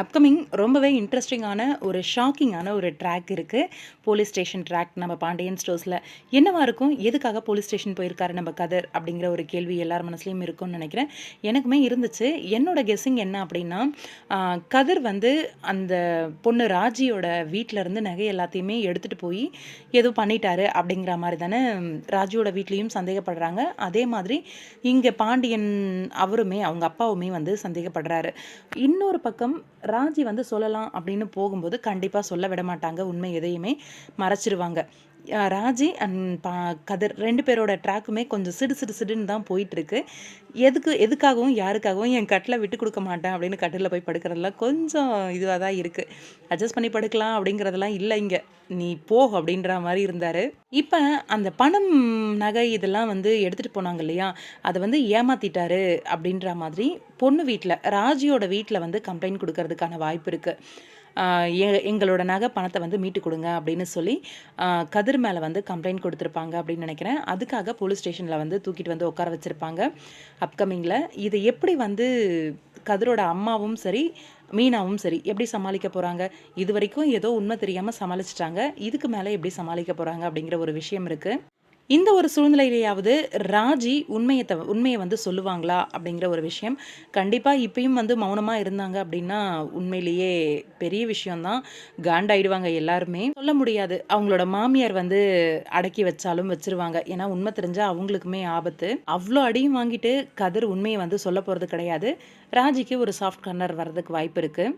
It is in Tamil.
Upcoming ரொம்பவே இன்ட்ரெஸ்டிங்கான ஒரு ஷாக்கிங்கான ஒரு ட்ராக் இருக்குது போலீஸ் ஸ்டேஷன் ட்ராக் நம்ம பாண்டியன் ஸ்டோர்ஸில் என்னவா இருக்கும்? எதுக்காக போலீஸ் ஸ்டேஷன் போயிருக்காரு நம்ம கதர்? அப்படிங்கிற ஒரு கேள்வி எல்லார் மனசுலையும் இருக்கும்னு நினைக்கிறேன். எனக்குமே இருந்துச்சு. என்னோட கெஸ்ஸிங் என்ன அப்படின்னா கதிர் வந்து அந்த பொண்ணு ராஜியோட வீட்டில் இருந்து நகை எல்லாத்தையுமே எடுத்துகிட்டு போய் ஏதோ பண்ணிட்டாரு அப்படிங்கிற மாதிரி தானே ராஜியோட வீட்லேயும் சந்தேகப்படுறாங்க. அதே மாதிரி இங்கே பாண்டியன் அவருமே அவங்க அப்பாவுமே வந்து சந்தேகப்படுறாரு. இன்னொரு பக்கம் ராஜி வந்து சொல்லலாம் அப்படின்னு போகும்போது கண்டிப்பாக சொல்ல விட மாட்டாங்க உண்மை எதையுமே மறைச்சிருவாங்க. ராஜி அண்ட் பா கதிர் ரெண்டு பேரோட ட்ராக்குமே கொஞ்சம் சிடு சிடு சிடுன்னு தான் போயிட்டுருக்கு. எதுக்கு எதுக்காகவும் யாருக்காகவும் என் கட்டில் விட்டு கொடுக்க மாட்டேன் அப்படின்னு கட்டிலில் போய் படுக்கிறதெல்லாம் கொஞ்சம் இதுவாக தான் இருக்குது அட்ஜஸ்ட் பண்ணி படுக்கலாம் அப்படிங்கிறதெல்லாம் இல்லை இங்கே. நீ போ அப்படின்ற மாதிரி இருந்தார். இப்போ அந்த பணம் நகை இதெல்லாம் வந்து எடுத்துகிட்டு போனாங்க இல்லையா? அதை வந்து ஏமாத்திட்டாரு அப்படின்ற மாதிரி பொண்ணு வீட்டில் ராஜியோட வீட்டில் வந்து கம்ப்ளைண்ட் கொடுக்கறதுக்கான வாய்ப்பு இருக்குது எங்களோட நகை பணத்தை வந்து மீட்டு கொடுங்க அப்படின்னு சொல்லி கதிர் மேலே வந்து கம்ப்ளைண்ட் கொடுத்துருப்பாங்க அப்படின்னு நினைக்கிறேன். அதுக்காக போலீஸ் ஸ்டேஷனில் வந்து தூக்கிட்டு வந்து உட்கார வச்சுருப்பாங்க அப்கமிங்கில் இதை எப்படி வந்து கதிரோட அம்மாவும் சரி மீனாவும் சரி எப்படி சமாளிக்க போகிறாங்க இது வரைக்கும் ஏதோ உண்மை தெரியாமல் சமாளிச்சிட்டாங்க. இதுக்கு மேலே எப்படி சமாளிக்க போகிறாங்க அப்படிங்கிற ஒரு விஷயம் இருக்குது இந்த ஒரு சூழ்நிலையிலேயாவது ராஜி உண்மையை தவ உண்மையை வந்து சொல்லுவாங்களா அப்படிங்கிற ஒரு விஷயம். கண்டிப்பாக இப்பயும் வந்து மௌனமாக இருந்தாங்க அப்படின்னா உண்மையிலேயே பெரிய விஷயம்தான். காண்டாயிடுவாங்க எல்லாருமே. சொல்ல முடியாது. அவங்களோட மாமியார் வந்து அடக்கி வச்சாலும் வச்சிருவாங்க. ஏன்னா உண்மை தெரிஞ்சால் அவங்களுக்குமே ஆபத்து. அவ்வளோ அடியும் வாங்கிட்டு கதிர் உண்மையை வந்து சொல்ல போகிறது கிடையாது. ராஜிக்கு ஒரு சாஃப்ட் கர்னர் வர்றதுக்கு வாய்ப்பு இருக்குது